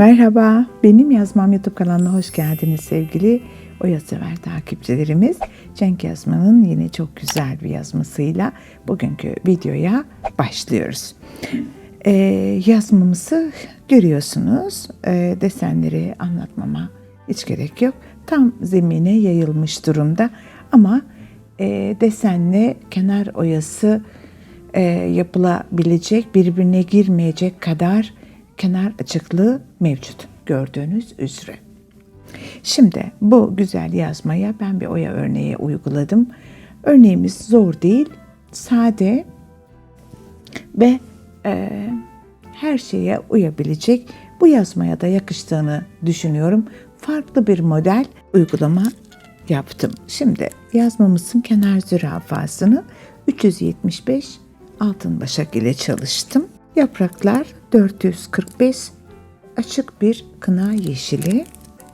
Merhaba, benim yazmam YouTube kanalına hoş geldiniz sevgili Oya Sever takipçilerimiz. Cenk Yazman'ın yine çok güzel bir yazmasıyla bugünkü videoya başlıyoruz. Ee, yazmamızı görüyorsunuz. Ee, desenleri anlatmama hiç gerek yok. Tam zemine yayılmış durumda ama e, desenle kenar oyası e, yapılabilecek, birbirine girmeyecek kadar kenar açıklığı mevcut gördüğünüz üzere. Şimdi bu güzel yazmaya ben bir oya örneği uyguladım. Örneğimiz zor değil, sade ve e, her şeye uyabilecek. Bu yazmaya da yakıştığını düşünüyorum. Farklı bir model uygulama yaptım. Şimdi yazmamızın kenar zürafasını 375 altın başak ile çalıştım. Yapraklar 445 açık bir kına yeşili.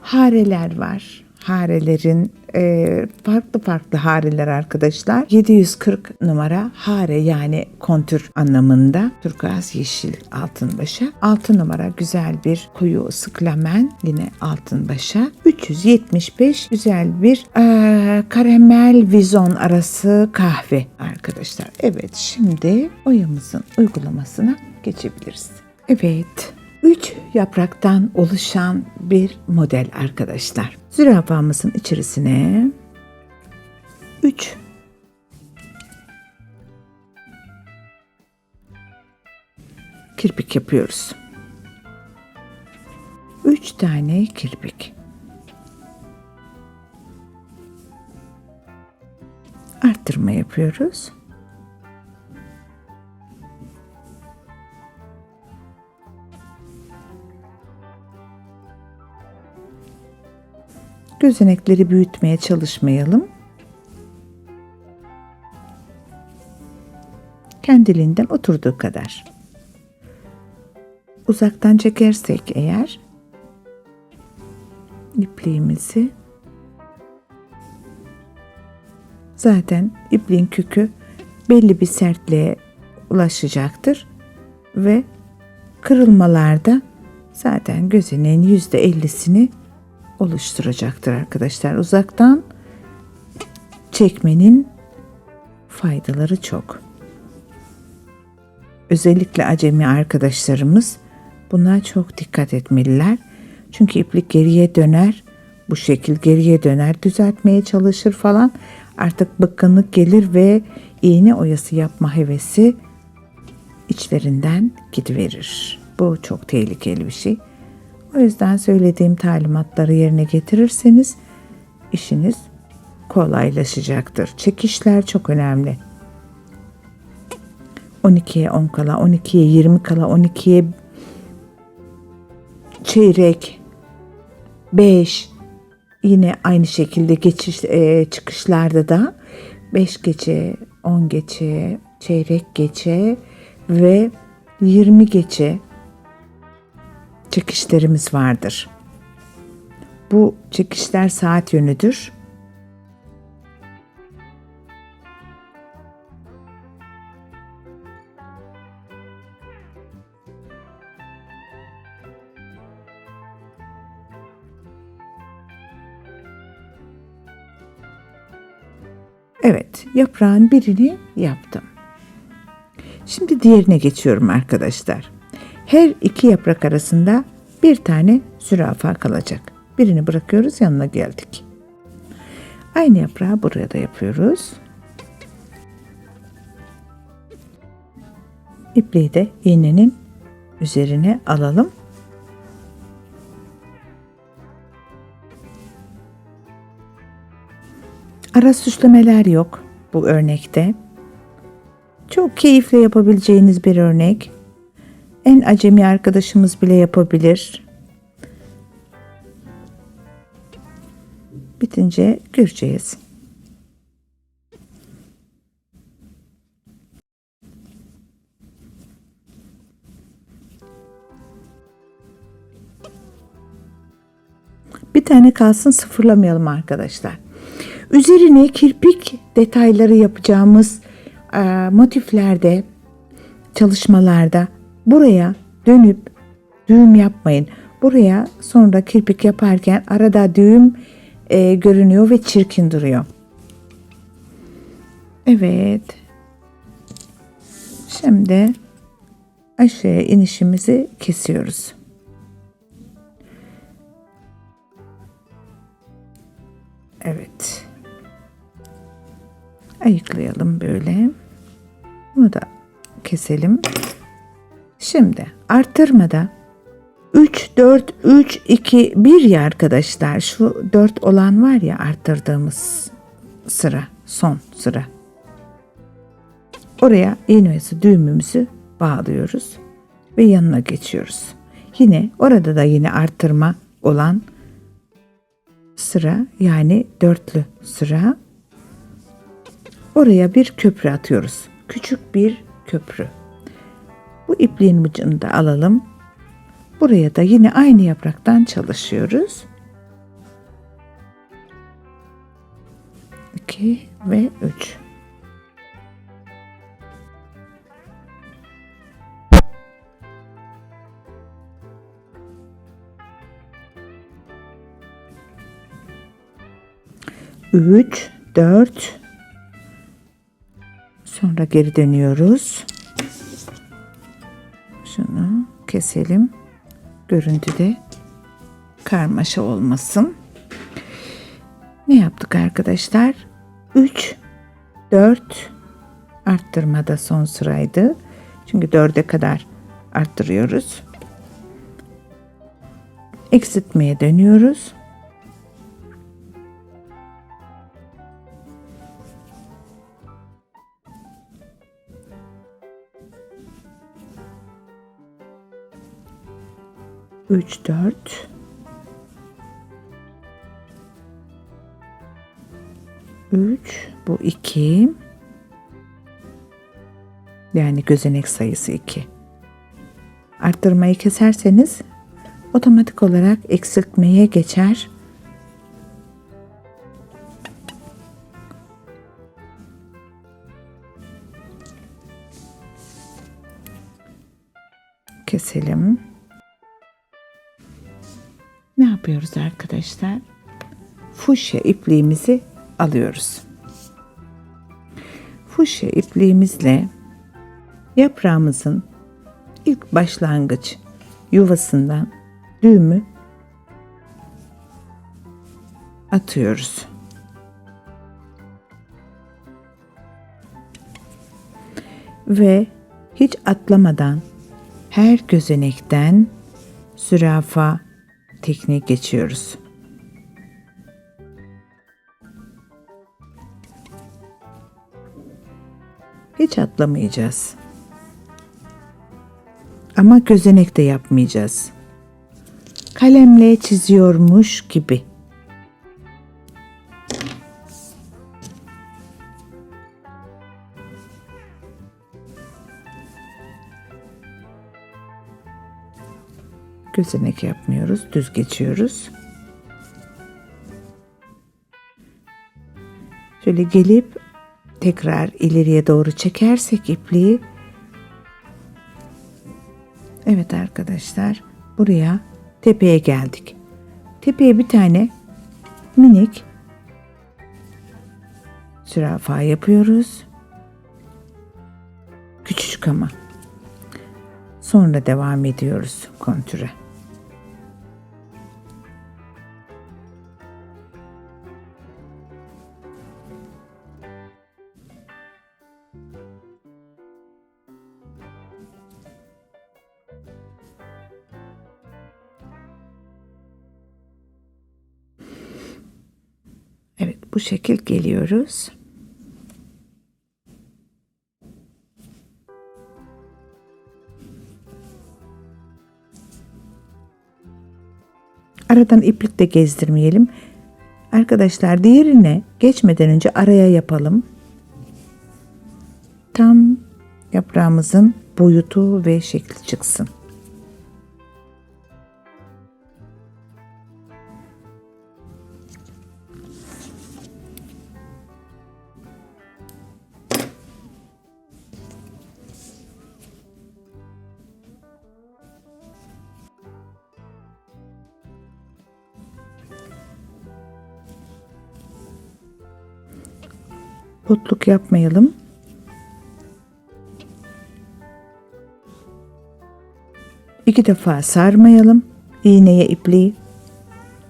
Hareler var. Harelerin e, farklı farklı hareler arkadaşlar. 740 numara hare yani kontür anlamında. Turkuaz yeşil altın başa. 6 numara güzel bir koyu sıklamen yine altın başa. 375 güzel bir e, karamel vizon arası kahve arkadaşlar. Evet şimdi oyamızın uygulamasına geçebiliriz. Evet. 3 yapraktan oluşan bir model arkadaşlar. Zürafamızın içerisine 3 kirpik yapıyoruz. 3 tane kirpik. Arttırma yapıyoruz. Gözenekleri büyütmeye çalışmayalım. Kendiliğinden oturduğu kadar. Uzaktan çekersek eğer ipliğimizi zaten ipliğin kökü belli bir sertliğe ulaşacaktır ve kırılmalarda zaten gözeneğin yüzde ellisini oluşturacaktır arkadaşlar. Uzaktan çekmenin faydaları çok. Özellikle acemi arkadaşlarımız buna çok dikkat etmeliler. Çünkü iplik geriye döner, bu şekil geriye döner, düzeltmeye çalışır falan. Artık bıkkınlık gelir ve iğne oyası yapma hevesi içlerinden gidiverir. Bu çok tehlikeli bir şey. O yüzden söylediğim talimatları yerine getirirseniz işiniz kolaylaşacaktır. Çekişler çok önemli. 12'ye 10 kala, 12'ye 20 kala, 12'ye çeyrek, 5 yine aynı şekilde geçiş e, çıkışlarda da 5 gece, 10 gece, çeyrek gece ve 20 gece çekişlerimiz vardır. Bu çekişler saat yönüdür. Evet, yaprağın birini yaptım. Şimdi diğerine geçiyorum arkadaşlar. Her iki yaprak arasında bir tane zürafa kalacak. Birini bırakıyoruz yanına geldik. Aynı yaprağı buraya da yapıyoruz. İpliği de iğnenin üzerine alalım. Ara süslemeler yok bu örnekte. Çok keyifle yapabileceğiniz bir örnek. En acemi arkadaşımız bile yapabilir. Bitince göreceğiz. Bir tane kalsın sıfırlamayalım arkadaşlar. Üzerine kirpik detayları yapacağımız e, motiflerde, çalışmalarda buraya dönüp düğüm yapmayın. Buraya sonra kirpik yaparken arada düğüm e, görünüyor ve çirkin duruyor. Evet. Şimdi aşağıya inişimizi kesiyoruz. Evet. Ayıklayalım böyle. Bunu da keselim. Şimdi arttırmada 3, 4, 3, 2, 1 ya arkadaşlar. Şu 4 olan var ya arttırdığımız sıra. Son sıra. Oraya iğne oyası düğümümüzü bağlıyoruz ve yanına geçiyoruz. Yine orada da yine arttırma olan sıra yani dörtlü sıra. Oraya bir köprü atıyoruz. Küçük bir köprü. Bu ipliğin ucunu da alalım. Buraya da yine aynı yapraktan çalışıyoruz. 2 ve 3. Üç, dört. Sonra geri dönüyoruz. Şunu keselim. Görüntüde karmaşa olmasın. Ne yaptık arkadaşlar? 3 4 arttırmada son sıraydı. Çünkü 4'e kadar arttırıyoruz. Eksiltmeye dönüyoruz. Üç, dört. Üç, bu iki. Yani gözenek sayısı iki. Arttırmayı keserseniz otomatik olarak eksiltmeye geçer. Keselim. Ne yapıyoruz arkadaşlar? Fuşya ipliğimizi alıyoruz. Fuşya ipliğimizle yaprağımızın ilk başlangıç yuvasından düğümü atıyoruz. Ve hiç atlamadan her gözenekten zürafa tekniği geçiyoruz. Hiç atlamayacağız. Ama gözenek de yapmayacağız. Kalemle çiziyormuş gibi. Gözenek yapmıyoruz, düz geçiyoruz. Şöyle gelip tekrar ileriye doğru çekersek ipliği Evet arkadaşlar buraya tepeye geldik. Tepeye bir tane minik zürafa yapıyoruz. Küçücük ama. Sonra devam ediyoruz kontüre. Şekil geliyoruz. Aradan iplik de gezdirmeyelim. Arkadaşlar diğerine geçmeden önce araya yapalım. Tam yaprağımızın boyutu ve şekli çıksın. Botluk yapmayalım. İki defa sarmayalım. İğneye ipliği.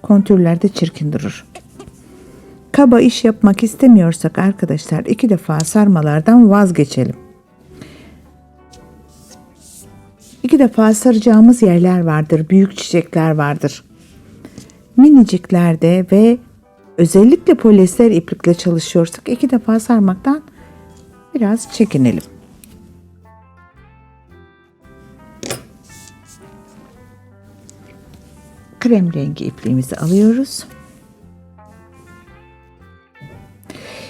Kontürlerde çirkin durur. Kaba iş yapmak istemiyorsak arkadaşlar iki defa sarmalardan vazgeçelim. İki defa saracağımız yerler vardır. Büyük çiçekler vardır. Miniciklerde ve özellikle polyester iplikle çalışıyorsak iki defa sarmaktan biraz çekinelim. Krem rengi ipliğimizi alıyoruz.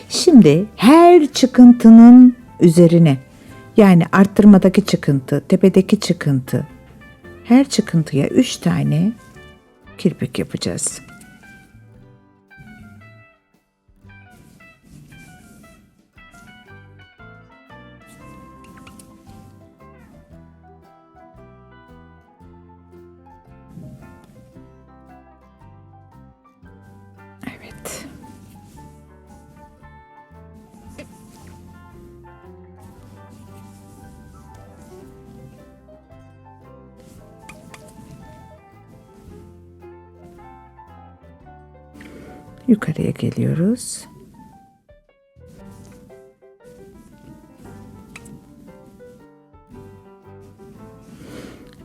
Şimdi her çıkıntının üzerine yani arttırmadaki çıkıntı, tepedeki çıkıntı her çıkıntıya 3 tane kirpik yapacağız. Yukarıya geliyoruz.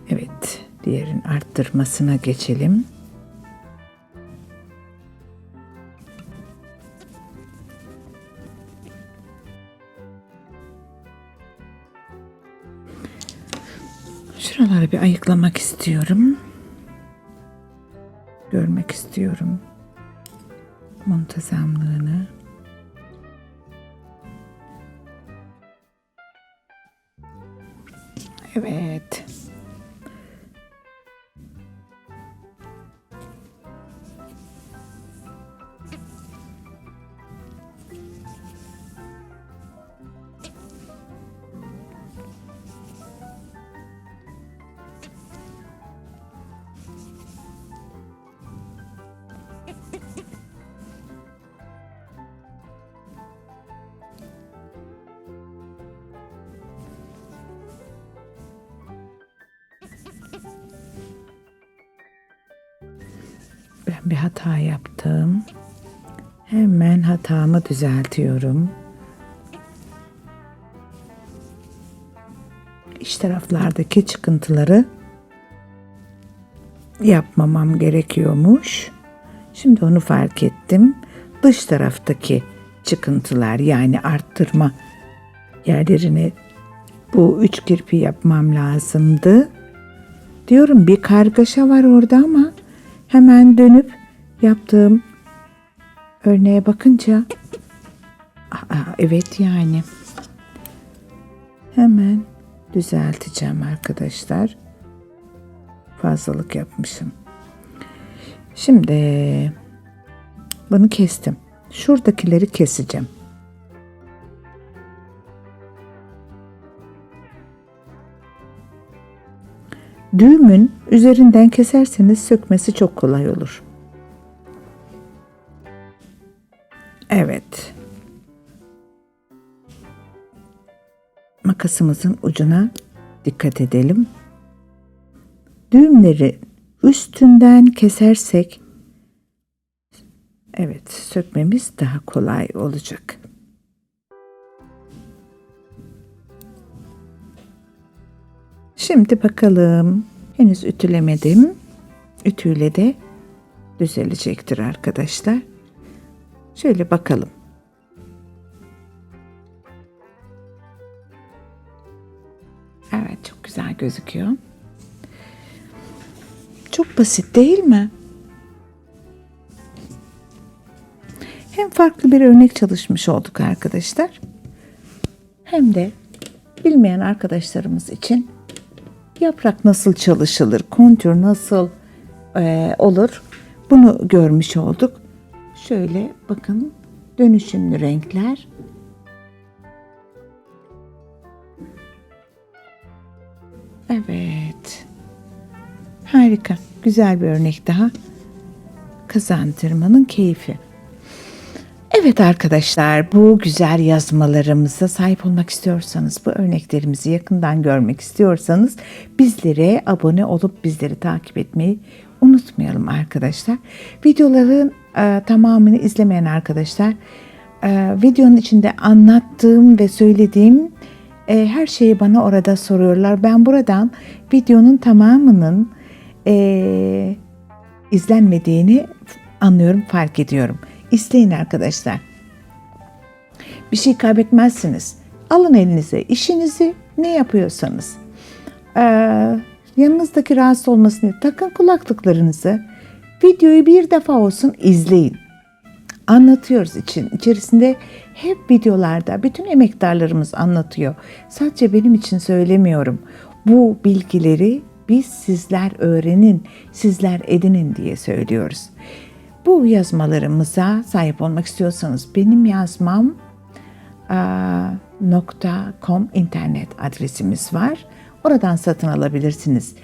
Evet, diğerin arttırmasına geçelim. Şuraları bir ayıklamak istiyorum. Görmek istiyorum muntazamlığını. Evet. Bir hata yaptım. Hemen hatamı düzeltiyorum. İç taraflardaki çıkıntıları yapmamam gerekiyormuş. Şimdi onu fark ettim. Dış taraftaki çıkıntılar yani arttırma yerlerini bu üç kirpi yapmam lazımdı. Diyorum bir kargaşa var orada ama hemen dönüp yaptığım örneğe bakınca aa, evet yani hemen düzelteceğim arkadaşlar. Fazlalık yapmışım. Şimdi bunu kestim. Şuradakileri keseceğim. Düğümün üzerinden keserseniz sökmesi çok kolay olur. Evet. Makasımızın ucuna dikkat edelim. Düğümleri üstünden kesersek evet sökmemiz daha kolay olacak. Şimdi bakalım. Henüz ütülemedim. Ütüyle de düzelecektir arkadaşlar. Şöyle bakalım. Evet çok güzel gözüküyor. Çok basit değil mi? Hem farklı bir örnek çalışmış olduk arkadaşlar. Hem de bilmeyen arkadaşlarımız için yaprak nasıl çalışılır, kontür nasıl e, olur bunu görmüş olduk. Şöyle bakın dönüşümlü renkler. Evet. Harika. Güzel bir örnek daha. kazandırmanın keyfi. Evet arkadaşlar bu güzel yazmalarımıza sahip olmak istiyorsanız, bu örneklerimizi yakından görmek istiyorsanız bizlere abone olup bizleri takip etmeyi unutmayalım arkadaşlar. Videoların e, tamamını izlemeyen arkadaşlar e, videonun içinde anlattığım ve söylediğim e, her şeyi bana orada soruyorlar. Ben buradan videonun tamamının e, izlenmediğini anlıyorum, fark ediyorum. İsteyin arkadaşlar. Bir şey kaybetmezsiniz. Alın elinize işinizi ne yapıyorsanız. Ee, yanınızdaki rahatsız olmasını takın kulaklıklarınızı. Videoyu bir defa olsun izleyin. Anlatıyoruz için. içerisinde hep videolarda bütün emektarlarımız anlatıyor. Sadece benim için söylemiyorum. Bu bilgileri biz sizler öğrenin, sizler edinin diye söylüyoruz. Bu yazmalarımıza sahip olmak istiyorsanız benim yazmam .com internet adresimiz var. Oradan satın alabilirsiniz.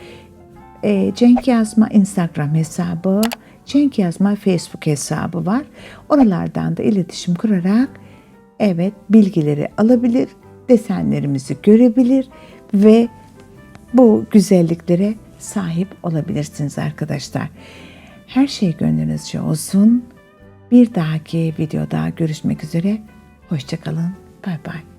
E, Cenk Yazma Instagram hesabı, Cenk Yazma Facebook hesabı var. Oralardan da iletişim kurarak evet bilgileri alabilir, desenlerimizi görebilir ve bu güzelliklere sahip olabilirsiniz arkadaşlar. Her şey gönlünüzce olsun. Bir dahaki videoda görüşmek üzere. Hoşçakalın. Bay bay.